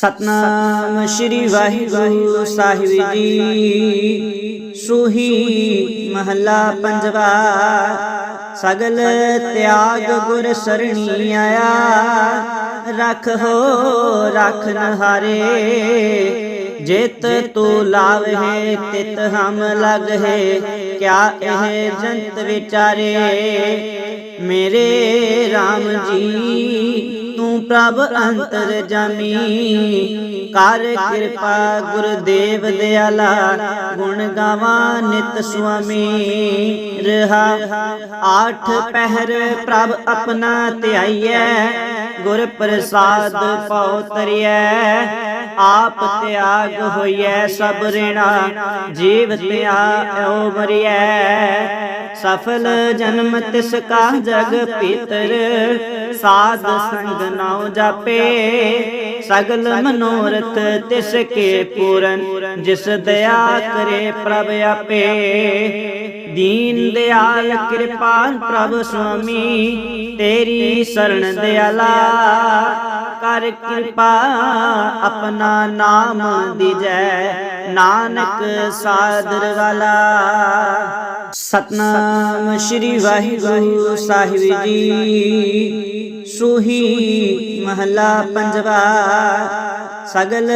ਸਤਨਾਮ ਸ੍ਰੀ ਵਾਹਿਗੁਰੂ ਸਾਹਿਬ ਜੀ। ਸੂਹੀ ਮਹੱਲਾ ਪੰਜਵਾ, ਸਗਲ ਤਿਆਗ ਗੁਰ ਸਰਣੀ ਆਇਆ। ਰਖੋ ਰਖਨ ਹਾਰੇ ਜਿਤ ਤੂ ਲਾਵਹਿ ਤਿਤ ਹਮ ਲਗਹਿ ਕਿਆ ਇਹ ਜੰਤ ਵਿਚਾਰੇ, ਮੇਰੇ RAM ਜੀ ਤੂੰ ਪ੍ਰਭ ਅੰਤਰ ਜਾਮੀ। ਕਰ ਕਿਰਪਾ ਗੁਰਦੇਵ ਦਿਆਲਾ, ਗੁਣ ਗਾਵਾਂ ਨਿਤ ਸੁਆਮੀ। ਰਹਾ ਆਠ ਪਹਿਰ ਪ੍ਰਭ ਆਪਣਾ ਧਿਆਈਐ, ਗੁਰ ਪ੍ਰਸਾਦ ਪਉ ਤਰਿਐ। ਆਪ ਤਿਆਗ ਹੋਈਐ ਸਭ ਰਿਣਾ, ਜੀਵ ਤਿਆਉ ਮਰਿਐ। ਸਫਲ ਜਨਮ ਤਿਸ ਕਾ ਜਗ ਪੀਤਰ ਸਾਧ ਸੰਗ ਨਾਉ ਜਾਪੇ। ਸਗਲ ਮਨੋਰਥ ਤਿਸ ਕੇ ਪੂਰਨ, ਜਿਸ ਦਇਆ ਕਰੇ ਪ੍ਰਭ ਆਪੇ। ਦੀਨ ਦਿਆਲ ਕਿਰਪਾਲ ਪ੍ਰਭ ਸੁਆਮੀ, ਤੇਰੀ ਸਰਣ ਦਿਆਲਾ। ਕਰ ਕਿਰਪਾ ਆਪਣਾ ਨਾਮ ਦੀਜੈ, ਨਾਨਕ ਸਾਦਰ ਵਾਲਾ। ਸਤਨਾਮ ਸ੍ਰੀ ਵਾਹਿਗੁਰੂ ਸਾਹਿਬ ਜੀ। ਸੂਹੀ ਮਹੱਲਾ ਪੰਜਵਾ। ਸਗਲ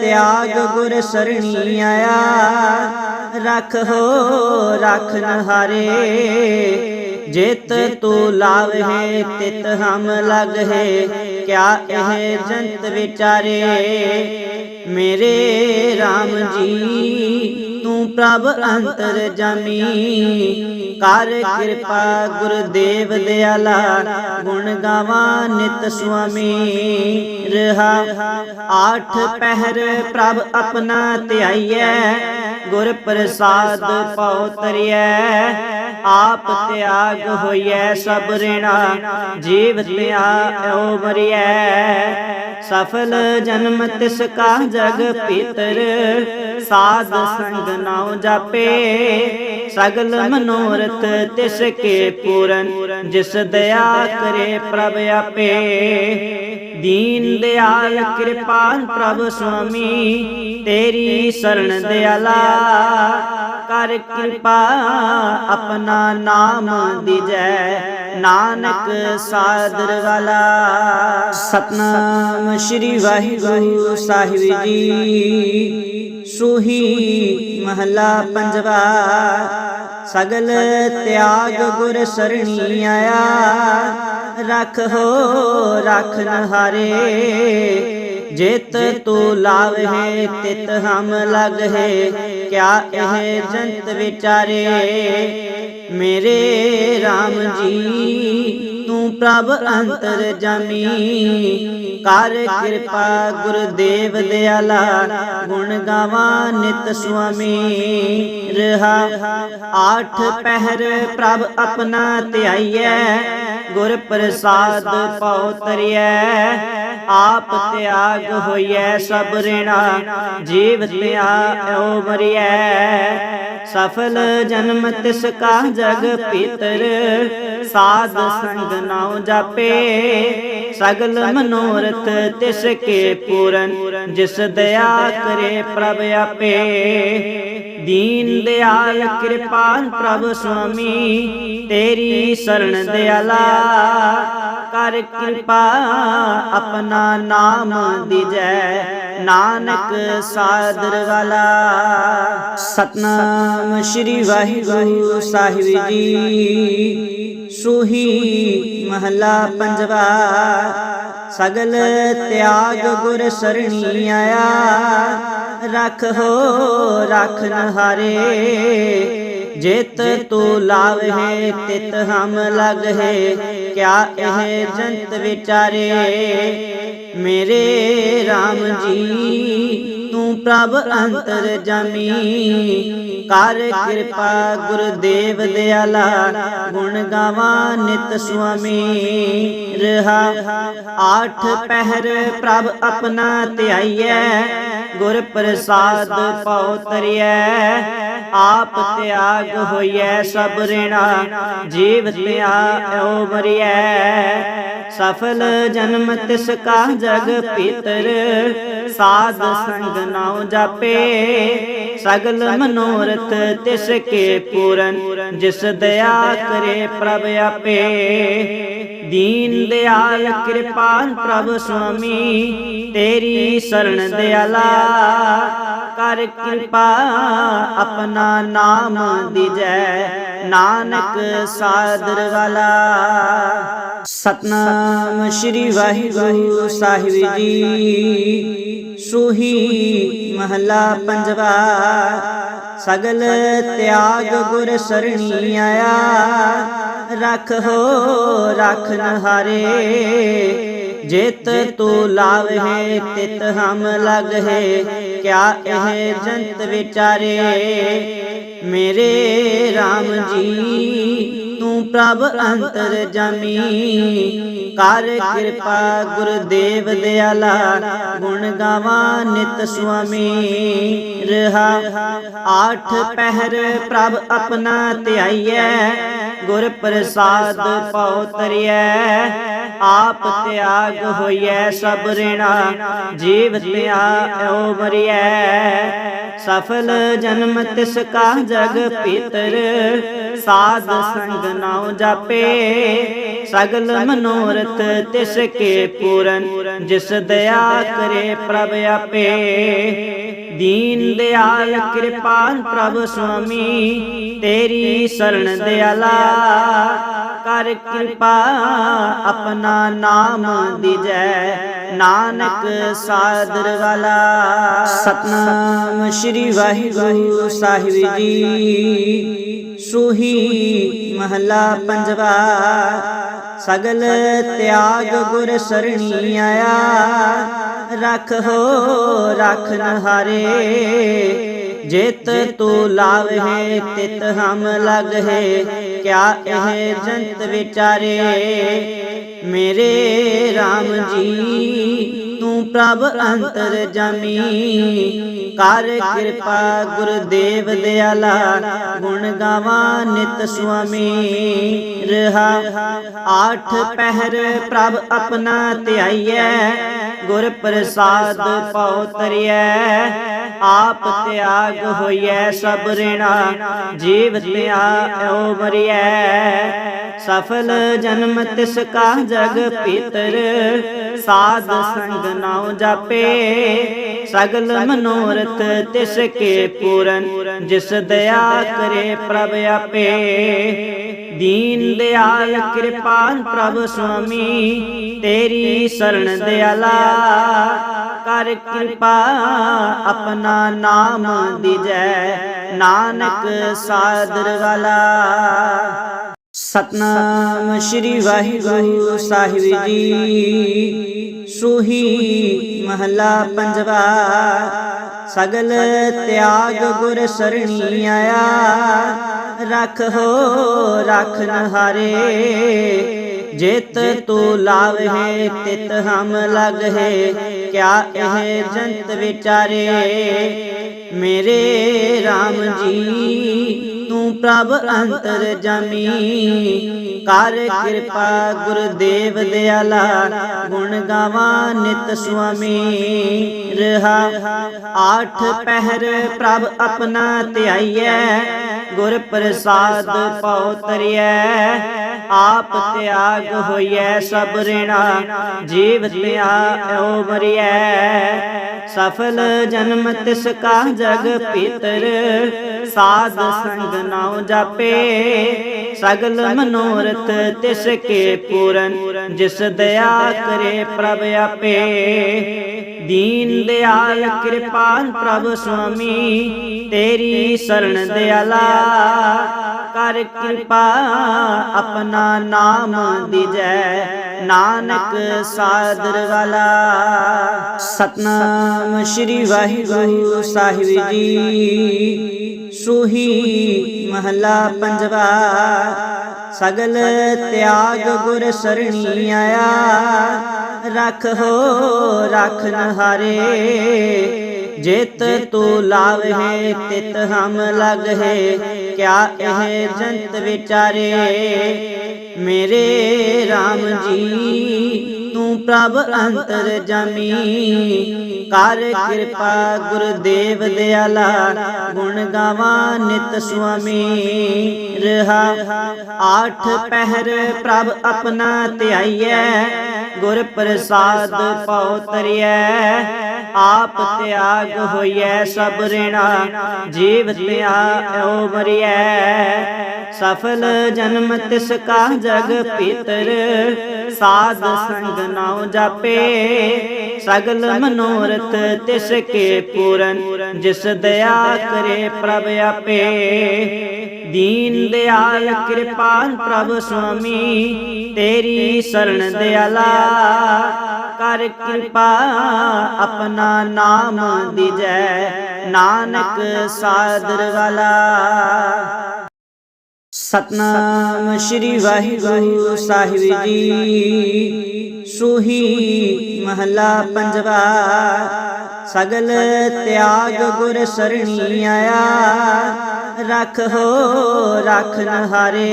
ਤਿਆਗ ਗੁਰ ਸਰਣੀ ਆਇਆ। ਰਖੋ ਰਖਨ ਹਾਰੇ ਜਿਤ ਤੂ ਲਾਵਹਿ ਤਿਤ ਹਮ ਲਗਹਿ ਕਿਆ ਇਹ ਜੰਤ ਵਿਚਾਰੇ? ਮੇਰੇ RAM ਜੀ ਤੂੰ ਪ੍ਰਭ ਅੰਤਰ ਜਾਮੀ। ਕਰ ਕਿਰਪਾ ਗੁਰਦੇਵ ਦਿਆਲਾ, ਗੁਣ ਗਾਵਾਂ ਨਿਤ ਸੁਆਮੀ। ਰਹਾ ਆਠ ਪਹਿਰ ਪ੍ਰਭ ਆਪਣਾ ਧਿਆਈਐ, ਗੁਰ ਪ੍ਰਸਾਦ ਪਉ ਤਰਿਐ। ਆਪ ਤਿਆਗ ਹੋਈਐ ਸਭ ਰਿਣਾ, ਜੀਵ ਤਿਆਉ ਮਰਿਐ। ਸਫਲ ਜਨਮ ਤਿਸ ਕਾ ਜਗ ਪੀਤਰ ਸਾਧ ਸੰਗ ਨਾਉ ਜਾਪੇ। ਸਗਲ ਮਨੋਰਥ ਤਿਸ ਕੇ ਪੂਰਨ, ਜਿਸ ਦਇਆ ਕਰੇ ਪ੍ਰਭ ਆਪੇ। ਦੀਨ ਦਿਆਲ ਕਿਰਪਾਲ ਪ੍ਰਭ ਸੁਆਮੀ, ਤੇਰੀ ਸਰਣ ਦਿਆਲਾ। ਕਰ ਕਿਰਪਾ ਆਪਣਾ ਨਾਮ ਦੀਜੈ, ਨਾਨਕ ਸਾਦਰ ਵਾਲਾ। ਸਤਨਾਮ ਸ੍ਰੀ ਵਾਹਿਗੁਰੂ ਸਾਹਿਬ ਜੀ। ਸੁਹੀ ਮਹੱਲਾ ਪੰਜਵਾ। ਸਗਲ ਤਿਆਗ ਗੁਰ ਸਰਣੀ ਆਇਆ। ਰਖੋ ਰਖਨ ਹਾਰੇ ਜਿਤ ਤੂ ਲਾਵਹਿ ਤਿਤ ਹਮ ਲਗਹਿ ਕਿਆ ਇਹ ਜੰਤ ਵਿਚਾਰੇ? ਮੇਰੇ RAM ਜੀ ਤੂੰ ਪ੍ਰਭ ਅੰਤਰ ਜਾਮੀ। ਕਰ ਕਿਰਪਾ ਗੁਰਦੇਵ ਦਿਆਲਾ, ਗੁਣ ਗਾਵਾਂ ਨਿਤ ਸੁਆਮੀ। ਰਹਾ ਆਠ ਪਹਿਰ ਪ੍ਰਭ ਆਪਣਾ ਧਿਆਈਐ, ਗੁਰ ਪ੍ਰਸਾਦ ਪਉ ਤਰਿਐ। ਆਪ ਤਿਆਗ ਹੋਈਐ ਸਭ ਰਿਣਾ, ਜੀਵ ਤਿਆਉ ਮਰਿਐ। ਸਫਲ ਜਨਮ ਤਿਸ ਕਾ ਜਗ ਪਿਤਰ ਸਾਧ ਸੰਗ ਨਾਉ ਜਾਪੇ। ਸਗਲ ਮਨੋਰਥ ਤਿਸ ਕੇ ਪੂਰਨ, ਜਿਸ ਦਇਆ ਕਰੇ ਪ੍ਰਭ ਆਪੇ। ਦੀਨ ਦਿਆਲ ਕਿਰਪਾਲ ਪ੍ਰਭ ਸੁਆਮੀ, ਤੇਰੀ ਸਰਣ ਦਿਆਲਾ। ਕਰ ਕਿਰਪਾ ਆਪਣਾ ਨਾਮ ਦੀਜੈ, ਨਾਨਕ ਸਾਦਰ ਵਾਲਾ। ਸਤਨਾਮ ਸ੍ਰੀ ਵਾਹਿਗੁਰੂ ਸਾਹਿਬ ਜੀ। ਸੂਹੀ ਮਹੱਲਾ ਪੰਜਵਾ, ਸਗਲ ਤਿਆਗ ਗੁਰ ਸਰਣੀ ਆਇਆ। ਰਖੋ ਰਖਨ ਹਾਰੇ ਜਿਤ ਤੂ ਲਾਵਹਿ ਤਿਤ ਹਮ ਲਗਹਿ। ਕਿਆ ਇਹ ਜੰਤ ਵਿਚਾਰੇ? ਮੇਰੇ RAM ਜੀ, ਤੂੰ ਪ੍ਰਭ ਅੰਤਰ ਜਾਮੀ। ਕਰ ਕਿਰਪਾ ਗੁਰਦੇਵ ਦਿਆਲਾ, ਗੁਣ ਗਾਵਾਂ ਨਿਤ ਸੁਆਮੀ। ਰਹਾ, ਆਠ ਪਹਿਰ ਪ੍ਰਭ ਆਪਣਾ ਧਿਆਈਐ। ਗੁਰ ਪ੍ਰਸਾਦ ਪਉ ਤਰਿਐ, ਆਪ ਤਿਆਗ ਹੋਈਐ ਸਭ ਰਿਣਾ, ਜੀਵ ਧਿਆਇਓ ਮਰਿਐ। ਸਫਲ ਜਨਮ ਤਿਸ ਕਾ ਜਗ ਪੀਤਰ ਸਾਧ ਸੰਗ ਨਾਉ ਜਾਪੇ। ਸਗਲ ਮਨੋਰਥ ਤਿਸ ਕੇ ਪੂਰਨ, ਜਿਸ ਦਇਆ ਕਰੇ ਪ੍ਰਭ ਆਪੇ। ਦੀਨ ਦਿਆਲ ਕਿਰਪਾਲ ਪ੍ਰਭ ਸੁਆਮੀ, ਤੇਰੀ ਸ਼ਰਨ ਦਿਆਲਾ ਕਰ ਕਿਰਪਾ ਆਪਣਾ ਨਾਮ ਦੀਜੈ। ਨਾਨਕ ਸਾਦਰ ਵਾਲਾ। ਸਤਨਾਮ ਸ੍ਰੀ ਵਾਹਿਗੁਰੂ ਸਾਹਿਬ ਜੀ। ਸੋਹੀ ਮਹਲਾ ਪੰਜਵਾ। ਸਗਲ ਤਿਆਗ ਗੁਰ ਸਰਣੀ ਆਇਆ। ਹੋ ਰਖਨ ਹਾਰੇ ਜਿਤ ਤੂ ਲਾਵਹਿ ਤਿਤ ਹਮ ਲਗਹਿ ਕਿਆ ਇਹ ਜੰਤ ਵਿਚਾਰੇ? ਮੇਰੇ RAM ਜੀ, ਤੂੰ ਪ੍ਰਭ ਅੰਤਰ ਜਾਮੀ। ਕਰ ਕਿਰਪਾ ਗੁਰਦੇਵ ਦਿਆਲਾ, ਗੁਣ ਗਾਵਾਂ ਨਿਤ ਸੁਆਮੀ। ਰਹਾ ਆਠ ਪਹਿਰ ਪ੍ਰਭ ਆਪਣਾ ਧਿਆਈਐ, ਗੁਰ ਪ੍ਰਸਾਦ ਪਉ ਤਰਿਐ। ਆਪ ਤਿਆਗ ਹੋਈਐ ਸਭ ਰਿਣਾ, ਜੀਵ ਧਿਆਇਓ ਮਰਿਐ। ਸਫਲ ਜਨਮ ਤਿਸ ਕਾ ਜਗ ਪੀਤਰ, ਸਾਧ ਸੰਗ ਨਾਉ ਜਾਪੇ। ਸਗਲ ਮਨੋਰਥ ਤਿਸ ਕੇ ਪੂਰਨ, ਜਿਸ ਦਇਆ ਕਰੇ ਪ੍ਰਭ ਆਪੇ। ਦੀਨ ਦਿਆਲ ਕਿਰਪਾਲ ਪ੍ਰਭ ਸੁਆਮੀ, ਤੇਰੀ ਸਰਣ ਦਿਆਲਾ। ਕਰ ਕਿਰਪਾ ਆਪਣਾ ਨਾਮ ਦੀਜੈ, ਨਾਨਕ ਸਾਦਰ ਵਾਲਾ। ਸਤਨਾਮ ਸ੍ਰੀ ਵਾਹਿਗੁਰੂ ਸਾਹਿਬ ਜੀ। ਸੋਹੀ ਮਹਲਾ ਪੰਜਵਾ। ਸਗਲ ਤਿਆਗ ਗੁਰ ਸਰਣੀ ਆਇਆ। ਰਖੋ ਰਖਨ ਹਾਰੇ ਜਿਤ ਤੂ ਲਾਵਹਿ ਤਿਤ ਹਮ ਲਗਹਿ। ਕਿਆ ਇਹ ਜੰਤ ਵਿਚਾਰੇ? ਮੇਰੇ RAM ਜੀ ਤੂੰ ਪ੍ਰਭ ਅੰਤਰ ਜਾਮੀ। ਕਰ ਕਿਰਪਾ ਗੁਰਦੇਵ ਦਿਆਲਾ, ਗੁਣ ਗਾਵਾਂ ਨਿਤ ਸੁਆਮੀ। ਰਹਾ, ਆਠ ਪਹਿਰ ਪ੍ਰਭ ਆਪਣਾ ਧਿਆਈਐ। ਗੁਰ ਪ੍ਰਸਾਦ ਪਉ ਤਰਿਐ, ਆਪ ਤਿਆਗ ਹੋਈਐ ਸਭ ਰਿਣਾ, ਜੀਵ ਧਿਆਇਓ ਮਰਿਐ। ਸਫਲ ਜਨਮ ਤਿਸ ਕਾ ਜਗ ਪੀਤਰ, ਸਾਧ ਸੰਗ ਨਾਉ ਜਾਪੇ। ਸਗਲ ਮਨੋਰਥ ਤਿਸ ਕੇ ਪੂਰਨ, ਜਿਸ ਦਇਆ ਕਰੇ ਪ੍ਰਭ ਆਪੇ। ਦੀਨ ਦਿਆਲ ਕਿਰਪਾਲ ਪ੍ਰਭ ਸੁਆਮੀ, ਤੇਰੀ ਸਰਣ ਦਿਆਲਾ ਕਰ ਕਿਰਪਾ ਆਪਣਾ ਨਾਮ ਦੀਜੈ, ਨਾਨਕ ਸਾਦਰ ਵਾਲਾ। ਸਤਨਾਮ ਸ੍ਰੀ ਵਾਹਿਗੁਰੂ ਸਾਹਿਬ ਜੀ, ਸੋਹੀ ਮਹਲਾ ਪੰਜਵਾ। ਸਗਲ ਤਿਆਗ ਗੁਰ ਸਰਣੀ ਆਇਆ, ਰਖੋ ਰਖਨ ਹਾਰੇ ਜਿਤ ਤੂ ਲਾਵਹਿ ਤਿਤ ਹਮ ਲਗਹਿ, ਕਿਆ ਇਹ ਜੰਤ ਵਿਚਾਰੇ? ਮੇਰੇ RAM ਜੀ, ਤੂੰ ਪ੍ਰਭ ਅੰਤਰ ਜਾਮੀ। ਕਰ ਕਿਰਪਾ ਗੁਰਦੇਵ ਦਿਆਲਾ, ਗੁਣ ਗਾਵਾਂ ਨਿਤ ਸੁਆਮੀ। ਰਹਾ, ਆਠ ਪਹਿਰ ਪ੍ਰਭ ਆਪਣਾ ਧਿਆਈਐ। ਗੁਰ ਪ੍ਰਸਾਦ ਪਉ ਤਰਿਐ, ਆਪ ਤਿਆਗ ਹੋਈਐ ਸਭ ਰਿਣਾ, ਜੀਵ ਧਿਆਇਓ ਮਰਿਐ ਸਫਲ ਜਨਮ ਤਿਸ ਕਾ ਜਗ ਪੀਤਰ ਸਾਧ ਸੰਗ ਨਾਉ ਜਾਪੇ। ਸਗਲ ਮਨੋਰਥ ਤਿਸ ਕੇ ਪੂਰਨ, ਜਿਸ ਦਇਆ ਕਰੇ ਪ੍ਰਭ ਆਪੇ। ਦੀਨ ਦਿਆਲ ਕਿਰਪਾਲ ਪ੍ਰਭ ਸੁਆਮੀ, ਤੇਰੀ ਸਰਣ ਦਿਆਲਾ। ਕਰ ਕਿਰਪਾ ਆਪਣਾ ਨਾਮ ਦੀਜੈ, ਨਾਨਕ ਸਾਦਰ ਵਾਲਾ। ਸਤਨਾਮ ਸ੍ਰੀ ਵਾਹਿਗੁਰੂ ਸਾਹਿਬ ਜੀ। ਸੁਹੀ ਮਹਲਾ ਪੰਜਵਾ ਸਗਲ ਤਿਆਗ ਗੁਰ ਸਰਣੀ ਆਇਆ। ਰਖੋ ਰਖਨ ਹਾਰੇ ਜਿਤ ਤੂ ਲਾਵਹਿ ਤਿਤ ਹਮ ਲਗਹਿ ਕਿਆ ਇਹ ਜੰਤ ਵਿਚਾਰੇ? ਮੇਰੇ RAM ਜੀ ਤੂੰ ਪ੍ਰਭ ਅੰਤਰ ਜਮੀ। ਕਰ ਕਿਰਪਾ ਗੁਰਦੇਵ ਦਿਆਲਾ, ਗੁਣ ਗਾਵਾਂ ਨਿਤ ਸੁਆਮੀ। ਰਹਾ ਆਠ ਪਹਿਰ ਪ੍ਰਭ ਆਪਣਾ ਧਿਆਈਐ, ਗੁਰ ਪ੍ਰਸਾਦ ਪਉ ਤਰਿਐ। ਆਪ ਤਿਆਗ ਹੋਈਐ ਸਭ ਰਿਣਾ, ਜੀਵ ਤਿਆਉ ਮਰਿਐ। ਸਫਲ ਜਨਮ ਤਿਸ ਕਾ ਜਗ ਪੀਤਰ ਸਾਧ ਸੰਗ ਨਾਉ ਜਾਪੇ। ਸਗਲ ਮਨੋਰਥ ਤਿਸ ਕੇ ਪੂਰਨ, ਜਿਸ ਦਇਆ ਕਰੇ ਪ੍ਰਭ ਆਪੇ। ਦੀਨ ਦਿਆਲ ਕਿਰਪਾਲ ਪ੍ਰਭ ਸੁਆਮੀ, ਤੇਰੀ ਸਰਣ ਦਿਆਲਾ, ਕਰ ਕਿਰਪਾ ਆਪਣਾ ਨਾਮ ਦੀਜੈ, ਨਾਨਕ ਸਾਦਰ ਵਾਲਾ। ਸਤਨਾਮ ਸ੍ਰੀ ਵਾਹਿਗੁਰੂ ਸਾਹਿਬ ਜੀ, ਸੋਹੀ ਮਹਲਾ ਪੰਜਵਾ। ਸਗਲ ਤਿਆਗ ਗੁਰ ਸਰਣੀ ਆਇਆ। ਰਖੋ ਰਖਨ ਹਾਰੇ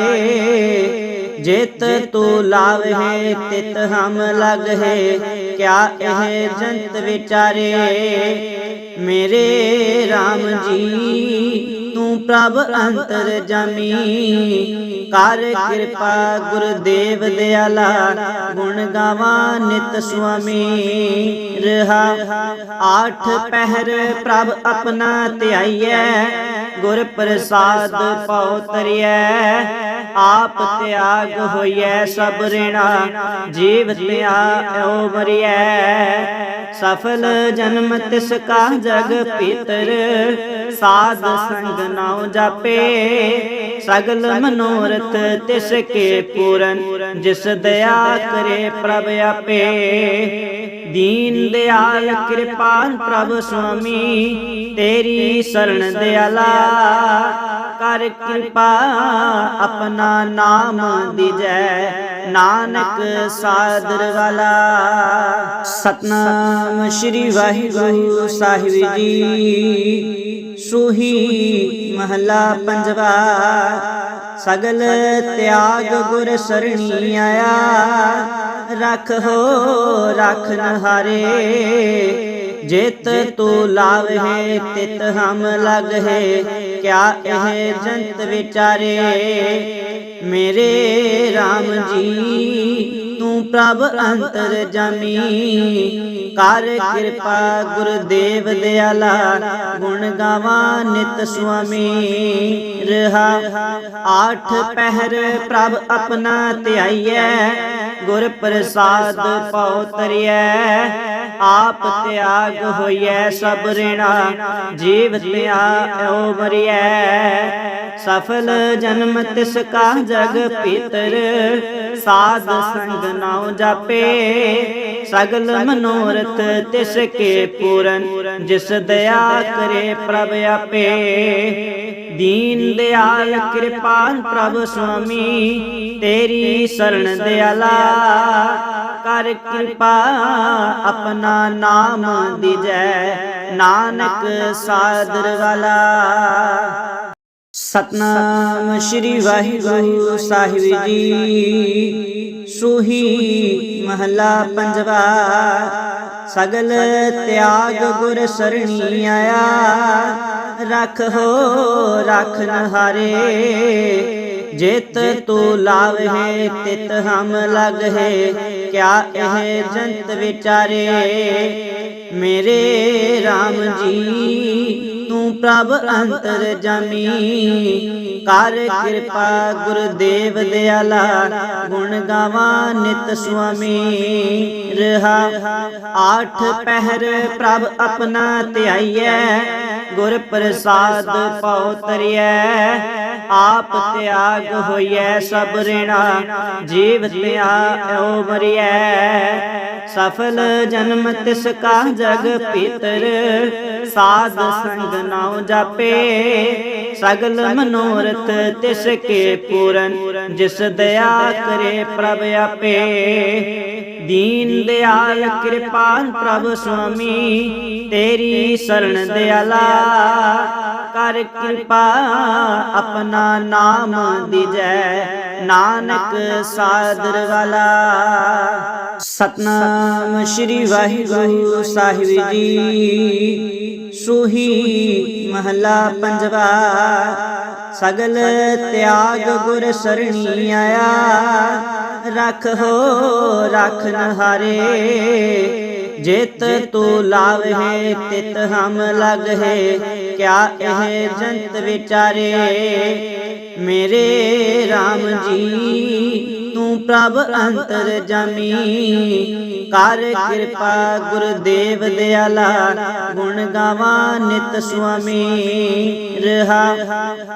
ਜਿਤ ਤੂ ਲਾਵਹਿ ਤਿਤ ਹਮ ਲਗਹਿ ਕਿਆ ਇਹ ਜੰਤ ਵਿਚਾਰੇ? ਮੇਰੇ RAM ਜੀ, ਤੂੰ ਪ੍ਰਭ ਅੰਤਰ ਜਾਮੀ। ਕਰ ਕਿਰਪਾ ਗੁਰਦੇਵ ਦਿਆਲਾ, ਗੁਣ ਗਾਵਾਂ ਨਿਤ ਸੁਆਮੀ। ਰਹਾ, ਆਠ ਪਹਿਰ ਪ੍ਰਭ ਆਪਣਾ ਧਿਆਈਐ। ਗੁਰ ਪ੍ਰਸਾਦ ਪਉ ਤਰਿਐ, ਆਪ ਤਿਆਗ ਹੋਈਐ ਸਭ ਰਿਣਾ, ਜੀਵ ਤਿਆਉ ਮਰਿਐ ਸਫਲ ਜਨਮ ਤਿਸ ਕਾ ਜਗ ਪੀਤਰ ਸਾਧ ਸੰਗ ਨਾਉ ਜਾਪੇ। ਸਗਲ ਮਨੋਰਥ ਤਿਸ ਕੇ ਪੂਰਨ, ਜਿਸ ਦਇਆ ਕਰੇ ਪ੍ਰਭ ਆਪੇ। ਦੀਨ ਦਿਆਲ ਕਿਰਪਾਲ ਪ੍ਰਭ ਸੁਆਮੀ, ਤੇਰੀ ਸਰਣ ਦਿਆਲਾ। ਕਰ ਕਿਰਪਾ ਆਪਣਾ ਨਾਮ ਦੀਜੈ। ਨਾਨਕ ਸਾਦਰ ਵਾਲਾ। ਸਤਨਾਮ ਸ੍ਰੀ ਵਾਹਿਗੁਰੂ ਸਾਹਿਬ ਜੀ। ਸੋਹੀ ਮਹਲਾ ਪੰਜਵਾ। ਸਗਲ ਤਿਆਗ ਗੁਰ ਸਰਣੀ ਆਇਆ। ਰਖੋ ਰਖਨ ਹਾਰੇ ਜਿਤ ਤੂ ਲਾਵਹਿ ਤਿਤ ਹਮ ਲਗਹਿ ਕਿਆ ਇਹ ਜੰਤ ਵਿਚਾਰੇ? ਮੇਰੇ RAM ਜੀ, ਤੂੰ ਪ੍ਰਭ ਅੰਤਰ ਜਾਮੀ। ਕਰ ਕਿਰਪਾ ਗੁਰਦੇਵ ਦਿਆਲਾ, ਗੁਣ ਗਾਵਾਂ ਨਿਤ ਸੁਆਮੀ। ਰਹਾ, ਆਠ ਪਹਿਰ ਪ੍ਰਭ ਆਪਣਾ ਧਿਆਈਐ। ਗੁਰ ਪ੍ਰਸਾਦ ਪਉ ਤਰਿਐ, ਆਪ ਤਿਆਗ ਹੋਈਐ ਸਭ ਰਿਣਾ, ਜੀਵ ਤਿਆਉ ਮਰਿਐ। ਸਫਲ ਜਨਮ ਤਿਸ ਕਾ ਜਗ ਪੀਤਰ ਸਾਧ ਸੰਗ ਨਾਉ ਜਾਪੇ। ਸਗਲ ਮਨੋਰਥ ਤਿਸ ਕੇ ਪੂਰਨ, ਜਿਸ ਦਇਆ ਕਰੇ ਪ੍ਰਭ ਆਪੇ। ਦੀਨ ਦਿਆਲ ਕਿਰਪਾਲ ਪ੍ਰਭ ਸੁਆਮੀ, ਤੇਰੀ ਸਰਣ ਦਿਆਲਾ। ਕਰ ਕਿਰਪਾ ਆਪਣਾ ਨਾਮ ਦੀਜੈ, ਨਾਨਕ ਸਾਦਰ ਵਾਲਾ। ਸਤਨਾਮ ਸ੍ਰੀ ਵਾਹਿਗੁਰੂ ਸਾਹਿਬ ਜੀ, ਸੋਹੀ ਮਹਲਾ ਪੰਜਵਾ। ਸਗਲ ਤਿਆਗ ਗੁਰ ਸਰਣੀ ਆਇਆ। ਰਖੋ ਰਖਨ ਹਾਰੇ ਜਿਤ ਤੂ ਲਾਵਹਿ ਤਿਤ ਹਮ ਲਗਹਿ। ਕਿਆ ਇਹ ਜੰਤ ਵਿਚਾਰੇ? ਮੇਰੇ RAM ਜੀ ਤੂੰ ਪ੍ਰਭ ਅੰਤਰ ਜਾਮੀ। ਕਰ ਕਿਰਪਾ ਗੁਰਦੇਵ ਦਿਆਲਾ, ਗੁਣ ਗਾਵਾਂ ਨਿਤ ਸੁਆਮੀ। ਰਹਾ ਆਠ ਪਹਿਰ ਪ੍ਰਭ ਆਪਣਾ ਧਿਆਈਐ ਗੁਰ ਪ੍ਰਸਾਦ ਪਉ ਤਰਿਐ, ਆਪ ਤਿਆਗ ਹੋਈਐ ਸਭ ਰਿਣਾ, ਜੀਵ ਧਿਆਇਓ ਮਰਿਐ। ਸਫਲ ਜਨਮ ਤਿਸ ਕਾ ਜਗ ਪੀਤਰ ਸਾਧ ਸੰਗ ਨਾਉ ਜਾਪੇ। ਸਗਲ ਮਨੋਰਥ ਤਿਸ ਕੇ ਪੂਰਨ, ਜਿਸ ਦਇਆ ਕਰੇ ਪ੍ਰਭ ਆਪੇ। ਦੀਨ ਦਿਆਲ ਕਿਰਪਾਨ ਪ੍ਰਭ ਸੁਆਮੀ, ਤੇਰੀ ਸਰਣ ਦਿਆਲਾ, ਕਰ ਕਿਰਪਾ ਆਪਣਾ ਨਾਮ ਦੀਜੈ, ਨਾਨਕ ਸਾਦਰ ਵਾਲਾ। ਸਤਨਾਮ ਸ੍ਰੀ ਵਾਹਿਗੁਰੂ ਸਾਹਿਬ ਜੀ, ਸੋਹੀ ਮਹਲਾ ਪੰਜਵਾ, ਸਗਲ ਤਿਆਗ ਗੁਰ ਸਰਣੀ ਆਇਆ। ਰਖ ਹੋ ਰਖਨ ਹਾਰੇ ਜਿਤ ਤੂ ਲਾਵਹਿ ਤਿਤ ਹਮ ਲਗਹਿ ਕਿਆ ਇਹ ਜੰਤ ਵਿਚਾਰੇ? ਮੇਰੇ RAM ਜੀ, ਤੂੰ ਪ੍ਰਭ ਅੰਤਰ ਜਾਮੀ। ਕਰ ਕਿਰਪਾ ਗੁਰਦੇਵ ਦਿਆਲਾ, ਗੁਣ ਗਾਵਾਂ ਨਿਤ ਸੁਆਮੀ। ਰਹਾ,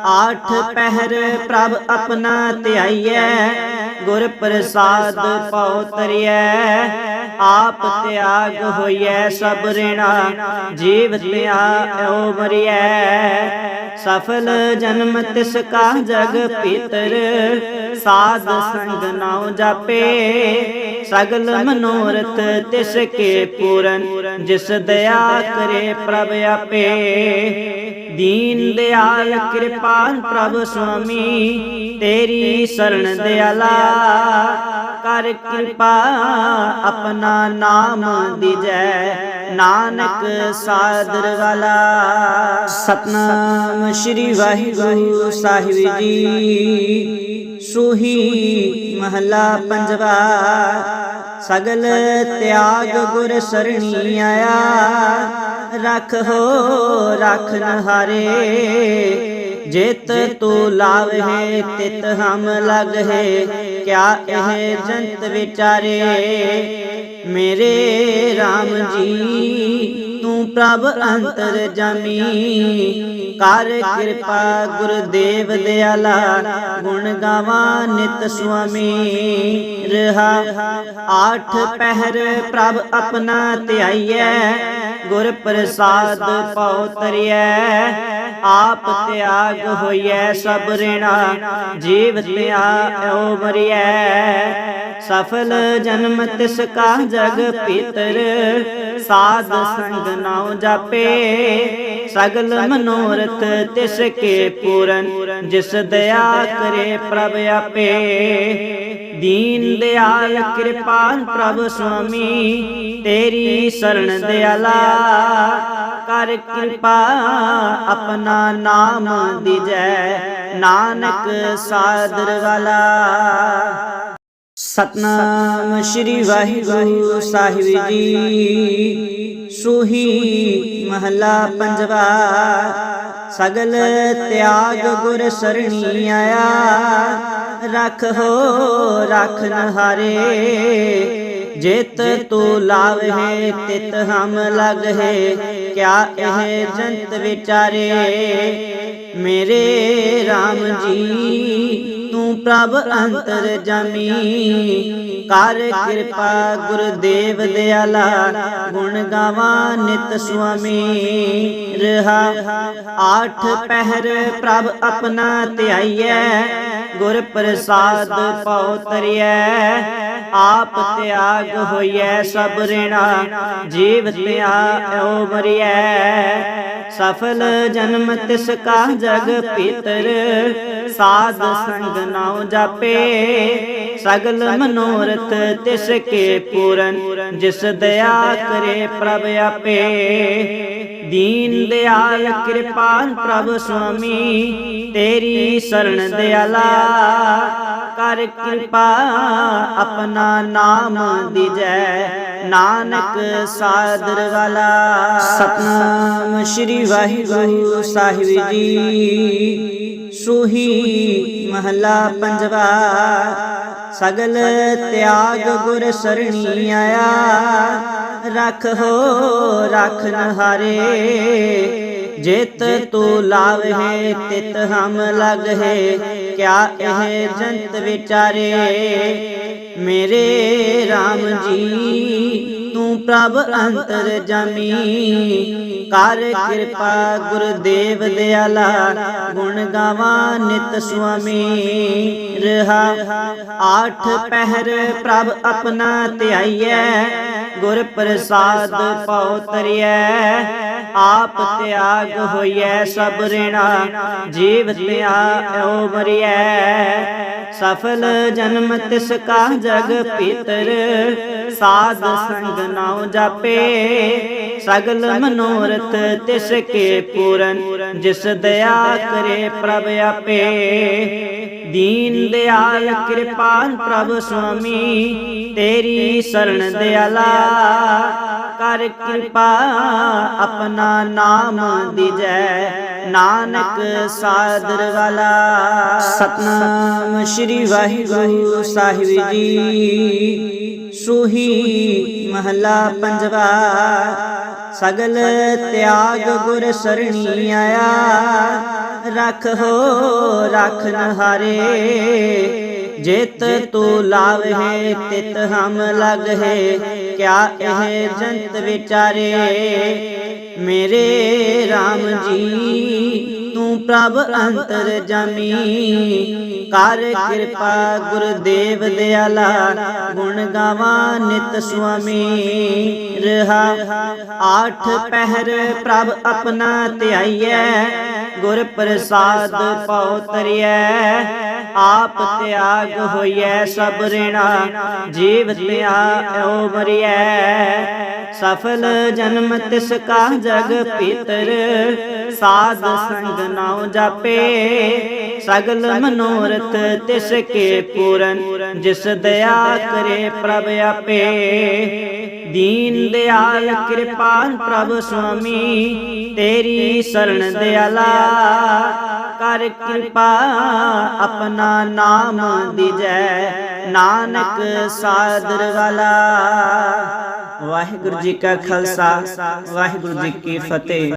ਆਠ ਪਹਿਰ ਪ੍ਰਭ ਆਪਣਾ ਧਿਆਈਐ। ਗੁਰ ਪ੍ਰਸਾਦ ਪਉ ਤਰਿਐ, ਆਪ ਤਿਆਗ ਹੋਈਐ ਸਭ ਰਿਣਾ, ਜੀਵ ਧਿਆਇਓ ਮਰਿਐ। ਸਫਲ ਜਨਮ ਤਿਸ ਕਾ ਜਗ ਪੀਤਰ ਸਾਧ ਸੰਗ ਨਾਉ ਜਾਪੇ। ਸਗਲ ਮਨੋਰਥ ਤਿਸ ਕੇ ਪੂਰਨ, ਜਿਸ ਦਇਆ ਕਰੇ ਪ੍ਰਭ ਆਪੇ। ਦੀਨ ਦਿਆਲ, ਕਿਰਪਾਲ ਪ੍ਰਭ ਸੁਆਮੀ, ਤੇਰੀ ਸਰਣ ਦਿਆਲਾ। ਕਰ ਕਿਰਪਾ ਆਪਣਾ ਨਾਮ ਦੀਜੈ, ਨਾਨਕ ਸਾਦਰ ਵਾਲਾ। ਸਤਨਾਮ ਸ੍ਰੀ ਵਾਹਿਗੁਰੂ ਸਾਹਿਬ ਜੀ। ਸੋਹੀ ਮਹਲਾ ਪੰਜਵਾ। ਸਗਲ ਤਿਆਗ ਗੁਰ ਸਰਣੀ ਆਇਆ। ਰਖ ਹੋ ਰਖਨ ਹਾਰੇ ਜਿਤ ਤੂ ਲਾਵਹਿ ਤਿਤ ਹਮ ਲਗਹਿ ਕਿਆ ਇਹ ਜੰਤ ਵਿਚਾਰੇ? ਮੇਰੇ RAM ਜੀ ਤੂੰ ਪ੍ਰਭ ਅੰਤਰ ਜਾਮੀ। ਕਰ ਕਿਰਪਾ ਗੁਰਦੇਵ ਦਿਆਲਾ, ਗੁਣ ਗਾਵਾਂ ਨਿਤ ਸੁਆਮੀ। ਰਹਾ ਆਠ ਪਹਿਰ ਪ੍ਰਭ ਆਪਣਾ ਧਿਆਈਐ, ਗੁਰ ਪ੍ਰਸਾਦ ਪਉ ਤਰਿਐ। ਆਪ ਤਿਆਗ ਹੋਈਐ ਸਭ ਰਿਣਾ, ਜੀਵ ਧਿਆਇਓ ਮਰਿਐ। ਸਫਲ ਜਨਮ ਤਿਸ ਕਾ ਜਗ ਪੀਤਰ, ਸਾਧ ਸੰਗ ਨਾਉ ਜਾਪੇ। ਸਗਲ ਮਨੋਰਥ ਤਿਸ ਕੇ ਪੂਰਨ, ਜਿਸ ਦਇਆ ਕਰੇ ਪ੍ਰਭ ਆਪੇ। ਦੀਨ ਦਿਆਲ ਕਿਰਪਾਲ ਪ੍ਰਭ ਸੁਆਮੀ, ਤੇਰੀ ਸਰਣ ਦਿਆਲਾ। ਕਰ ਕਿਰਪਾ ਆਪਣਾ ਨਾਮ ਦੀਜੈ, ਨਾਨਕ ਸਾਦਰ ਵਾਲਾ। ਸਤਨਾਮ ਸ੍ਰੀ ਵਾਹਿਗੁਰੂ ਸਾਹਿਬ ਜੀ। ਸੋਹੀ ਮਹਲਾ ਪੰਜਵਾ। ਸਗਲ ਤਿਆਗ ਗੁਰ ਸਰਣੀ ਆਇਆ। ਰਖ ਹੋ ਰਖਨ ਹਾਰੇ ਜਿਤ ਤੂ ਲਾਵਹਿ ਤਿਤ ਹਮ ਲਗਹਿ ਕਿਆ ਇਹ ਜੰਤ ਵਿਚਾਰੇ? ਮੇਰੇ RAM ਜੀ ਪ੍ਰਭ ਅੰਤਰ ਜਮੀ। ਕਰ ਕਿਰਪਾ ਗੁਰਦੇਵ ਦਿਆਲਾ, ਗੁਣ ਗਾਵਾਂ ਨਿਤ ਸੁਆਮੀ। ਰਹਾ ਆਠ ਪਹਿਰ ਪ੍ਰਭ ਆਪਣਾ ਧਿਆਈਐ, ਗੁਰ ਪ੍ਰਸਾਦ ਪਉ ਤਰਿਐ। ਆਪ ਤਿਆਗ ਹੋਈਐ ਸਭ ਰਿਣਾ, ਜੀਵ ਧਿਆਇਓ ਮਰਿਐ। ਸਫਲ ਜਨਮ ਤਿਸ ਕਾ ਜਗ ਪੀਤਰ, ਸਾਧ ਸੰਗ ਨਾਉ ਜਾਪੇ। ਸਗਲ ਮਨੋਰਥ ਤਿਸ ਕੇ ਪੂਰਨ, ਜਿਸ ਦਇਆ ਕਰੇ ਪ੍ਰਭ ਆਪੇ। ਦੀਨ ਦਿਆਲ ਕਿਰਪਾਲ ਪ੍ਰਭ ਸੁਆਮੀ, ਤੇਰੀ ਸਰਣ ਦਿਆਲਾ। ਕਰ ਕਿਰਪਾ ਆਪਣਾ ਨਾਮ ਦੀਜੈ। ਨਾਨਕ ਸਾਦਰ ਵਾਲਾ। ਸਤਨਾਮ ਸ੍ਰੀ ਵਾਹਿਗੁਰੂ ਸਾਹਿਬ ਜੀ। ਸੋਹੀ ਮਹਲਾ ਪੰਜਵਾ। ਸਗਲ ਤਿਆਗ ਗੁਰ ਸਰਣੀ ਆਇਆ। ਰਖ ਹੋ ਰਖਨ ਹਾਰੇ ਜਿਤ ਤੂ ਲਾਵਹਿ ਤਿਤ ਹਮ ਲਗਹਿ। ਕਿਆ ਇਹ ਜੰਤ ਵਿਚਾਰੇ? ਮੇਰੇ RAM ਜੀ, ਤੂੰ ਪ੍ਰਭ ਅੰਤਰ ਜਾਮੀ। ਕਰ ਕਿਰਪਾ ਗੁਰਦੇਵ ਦਿਆਲਾ, ਗੁਣ ਗਾਵਾ ਨਿਤ ਸੁਆਮੀ। ਰਹਾ ਆਠ ਪਹਿਰ ਪ੍ਰਭ ਆਪਣਾ ਧਿਆਈਐ, ਗੁਰ ਪ੍ਰਸਾਦ ਪਉ ਤਰਿਐ। ਆਪ ਤਿਆਗ ਹੋਈਐ ਸਭ ਰਿਣਾ, ਜੀਵ ਤਿਆਉ ਮਰਿਐ। ਸਫਲ ਜਨਮ ਤਿਸ ਕਾ ਜਗ ਪੀਤਰ ਸਾਧ ਸੰਗ ਨਾਉ ਜਾਪੇ। ਸਗਲ ਮਨੋਰਥ ਤਿਸ ਕੇ ਪੂਰਨ, ਜਿਸ ਦਇਆ ਕਰੇ ਪ੍ਰਭ ਆਪੇ। ਦੀਨ ਦਿਆਲ ਕਿਰਪਾਲ ਪ੍ਰਭ ਸੁਆਮੀ, ਤੇਰੀ ਸ਼ਰਨ ਦਿਆਲਾ। ਕਰ ਕਿਰਪਾ ਆਪਣਾ ਨਾਮ ਦੀਜੈ ਨਾਨਕ ਸਾਦਰ ਵਾਲਾ। ਸਤਨਾਮ ਸ੍ਰੀ ਵਾਹਿਗੁਰੂ ਸਾਹਿਬ ਜੀ। ਸੋਹੀ ਮਹਲਾ ਪੰਜਵਾ। ਸਗਲ ਤਿਆਗ ਗੁਰ ਸਰਣੀ ਆਇਆ। ਰਖੋ ਰਖਨ ਹਾਰੇ ਜਿਤ ਤੂ ਲਾਵਹਿ ਤਿਤ ਹਮ ਲਗਹਿ ਕਿਆ ਇਹ ਜੰਤ ਵਿਚਾਰੇ? ਮੇਰੇ RAM ਜੀ, ਤੂੰ ਪ੍ਰਭ ਅੰਤਰ ਜਾਮੀ। ਕਰ ਕਿਰਪਾ ਗੁਰਦੇਵ ਦਿਆਲਾ, ਗੁਣ ਗਾਵਾ ਨਿਤ ਸੁਆਮੀ। ਰਹਾ, ਆਠ ਪਹਿਰ ਪ੍ਰਭ ਆਪਣਾ ਧਿਆਈਐ। ਗੁਰ ਪ੍ਰਸਾਦ ਪਉ ਤਰਿਐ, ਆਪ ਤਿਆਗ ਹੋਈਐ ਸਭ ਰਿਣਾ, ਜੀਵ ਤਿਆਉ ਮਰਿਐ। ਸਫਲ ਜਨਮ ਤਿਸ ਕਾ ਜਗ ਪੀਤਰ ਸਾਧ ਸੰਗ ਨਾਉ ਜਾਪੇ। ਸਗਲ ਮਨੋਰਥ ਤਿਸ ਕੇ ਪੂਰਨ, ਜਿਸ ਦਇਆ ਕਰੇ ਪ੍ਰਭ ਆਪੇ। ਦੀਨ ਦਿਆਲ ਕਿਰਪਾਲ ਪ੍ਰਭ ਸੁਆਮੀ, ਤੇਰੀ ਸਰਣ ਦਿਆਲਾ। ਕਰ ਕਿਰਪਾ ਆਪਣਾ ਨਾਮ ਦੀਜੈ, ਨਾਨਕ ਸਾਦਰ ਵਾਲਾ। ਵਾਹਿਗੁਰੂ ਜੀ ਕਾ ਖਾਲਸਾ, ਵਾਹਿਗੁਰੂ ਜੀ ਕੀ ਫਤਿਹ।